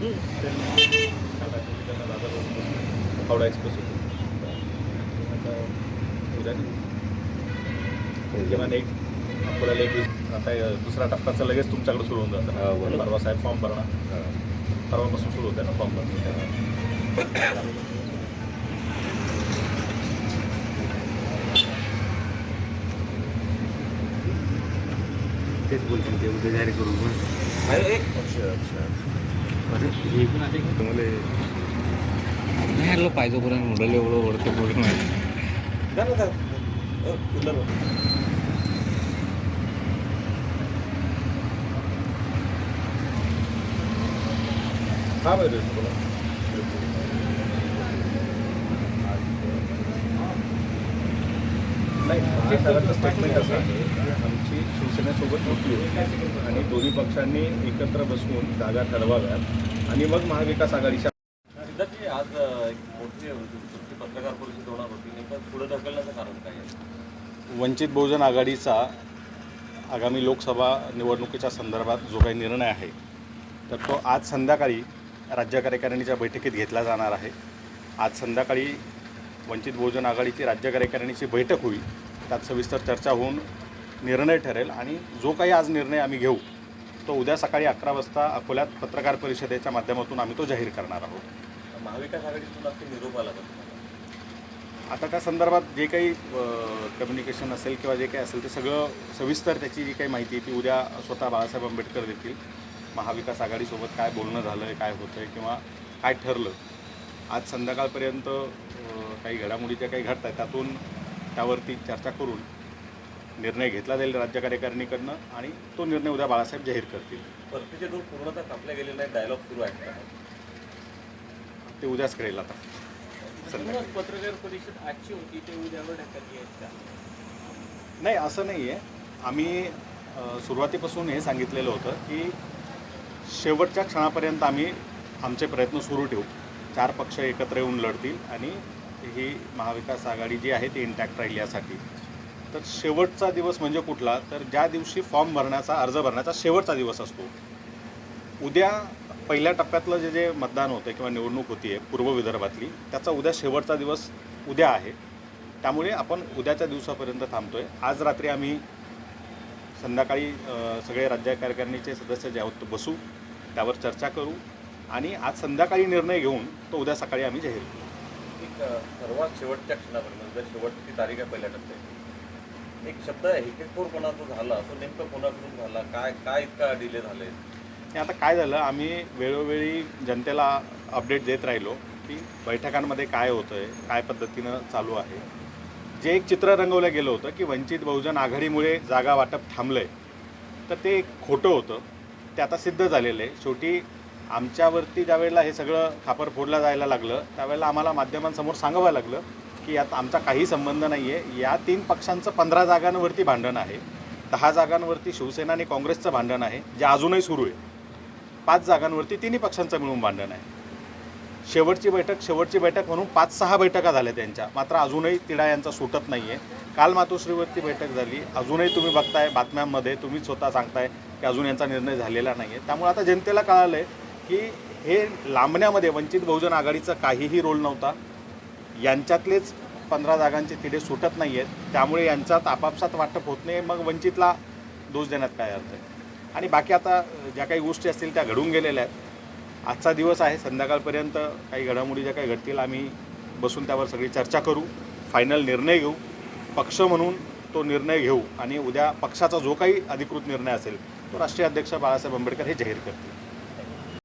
त्यांना हावडा एक्सप्रेस होती. आता उद्या निघू. किमान एक अकोल्याला एक आता हे दुसरा टप्प्याचा लगेच तुमच्याकडे सुरू होऊन हा, जातं बरोबर. परवा साहेब फॉर्म भरणं परवापासून सुरू होतं ना फॉर्म भरणं. तेच बोलतील ते उद्या जाहीर करू पण अच्छा अच्छा. अरे हे पण आता एक चांगले नाही हरलं पाहिजे पर्यंत मुलं एवढं वरती बोलून हा बरं बोला नाही महासागरचं स्टेटमेंट असं आहे की आमची शिवसेनेसोबत होती. आणि दोन्ही पक्षांनी एकत्र बसवून जागा ठरवाव्यात. आणि मग महाविकास आघाडीच्या सिद्धार्थजी आज एक मोठी मोठी पत्रकार परिषद होणार होती. नेमकं पुढे ढकलण्याचं कारण काय आहे? वंचित बहुजन आघाडीचा आगामी लोकसभा निवडणुकीच्या संदर्भात जो काही निर्णय आहे तर तो आज संध्याकाळी राज्य कार्यकारिणीच्या बैठकीत घेतला जाणार आहे. आज संध्याकाळी वंचित बहुजन आघाडीची राज्य कार्यकारिणीची बैठक होईल. त्यात सविस्तर चर्चा होऊन निर्णय ठरेल आणि जो काही आज निर्णय आम्ही घेऊ तो उद्या सकाळी अकरा वाजता अकोल्यात पत्रकार परिषदेच्या माध्यमातून आम्ही तो जाहीर करणार आहोत. महाविकास आघाडीतून नक्की निरोप आला आता त्या संदर्भात जे काही कम्युनिकेशन असेल किंवा जे काही असेल ते सगळं सविस्तर त्याची जी काही माहिती आहे ती उद्या स्वतः बाळासाहेब आंबेडकर देखील महाविकास आघाडीसोबत काय बोलणं झालं आहे काय होतं आहे किंवा काय ठरलं. आज संध्याकाळपर्यंत काही घडामोडी ज्या काही घडत आहेत त्यातून त्यावरती चर्चा करून निर्णय घेतला जाईल राज्य कार्यकारिणीकडनं आणि तो निर्णय उद्या बाळासाहेब जाहीर करतील. परतीचे डोस पूर्णतः कापले गेले नाही डायलॉग सुरू आहे का? ते उद्याच कळेल आता. पत्रकार परिषद आजची होती ते उद्यावर ढकलली नाही असं नाही आहे आम्ही सुरुवातीपासून हे सांगितलेलं होतं की शेवटच्या क्षणापर्यंत आम्ही आमचे प्रयत्न सुरू ठेवू. चार पक्ष एकत्र येऊन लढतील आणि ही महाविकास आघाडी जी आहे ती इंटॅक्ट राहील यासाठी. तर शेवटचा दिवस म्हणजे कुठला? तर ज्या दिवशी फॉर्म भरण्याचा अर्ज भरण्याचा शेवटचा दिवस असतो. उद्या पहिल्या टप्प्यातलं जे जे मतदान होतं किंवा निवडणूक होती आहे पूर्व विदर्भातली त्याचा उद्या शेवटचा दिवस उद्या आहे. त्यामुळे आपण उद्याच्या दिवसापर्यंत थांबतोय. आज रात्री आम्ही संध्याकाळी सगळे राज्य कार्यकारिणीचे सदस्य जे आहोत बसू त्यावर चर्चा करू आणि आज संध्याकाळी निर्णय घेऊन तो उद्या सकाळी आम्ही जाहीर करू. एक सर्वात शेवटच्या क्षणापर्यंत शेवटची तारीख आहे पहिल्या टप्प्यात एक शब्द हिकेखोरपणा जो झाला तो नेमकं कोणाकडून झाला? काय काय इतका डिले झाले? हे आता काय झालं आम्ही वेळोवेळी जनतेला अपडेट देत राहिलो की बैठकांमध्ये काय होतं आहे काय पद्धतीनं चालू आहे. जे एक चित्र रंगवलं गेलं होतं की वंचित बहुजन आघाडीमुळे जागा वाटप थांबलं आहे तर ते एक खोटं होतं. ते आता सिद्ध झालेलं आहे. शेवटी आमच्यावरती ज्यावेळेला हे सगळं खापर फोडलं जायला लागलं त्यावेळेला आम्हाला माध्यमांसमोर सांगावं लागलं की यात आमचा काही संबंध नाही आहे या तीन पक्षांचं पंधरा जागांवरती भांडण आहे. दहा जागांवरती शिवसेना आणि काँग्रेसचं भांडण आहे जे अजूनही सुरू आहे. पाच जागांवरती तिन्ही पक्षांचं मिळून भांडण आहे. शेवटची बैठक शेवटची बैठक म्हणून पाच सहा बैठका झाल्या त्यांच्या. मात्र अजूनही तिढा यांचा सुटत नाही आहे काल मातोश्रीवरती बैठक झाली. अजूनही तुम्ही बघताय बातम्यांमध्ये तुम्ही स्वतः सांगताय की अजून यांचा निर्णय झालेला नाही आहे त्यामुळे आता जनतेला कळालं आहे की हे लांबण्यामध्ये वंचित बहुजन आघाडीचा काहीही रोल नव्हता. यांच्यातलेच पंधरा जागांचे तिढे सुटत नाही आहेत त्यामुळे यांच्यात आपापसात वाटप होत नाही. मग वंचितला दोष देण्यात काय अर्थ आहे? आणि बाकी आता ज्या काही गोष्टी असतील त्या घडून गेलेल्या आहेत. आजचा दिवस आहे. संध्याकाळपर्यंत काही घडामोडी ज्या काही घडतील आम्ही बसून त्यावर सगळी चर्चा करू. फायनल निर्णय घेऊ. पक्ष म्हणून तो निर्णय घेऊ. आणि उद्या पक्षाचा जो काही अधिकृत निर्णय असेल तो राष्ट्रीय अध्यक्ष बाळासाहेब आंबेडकर हे जाहीर करतील.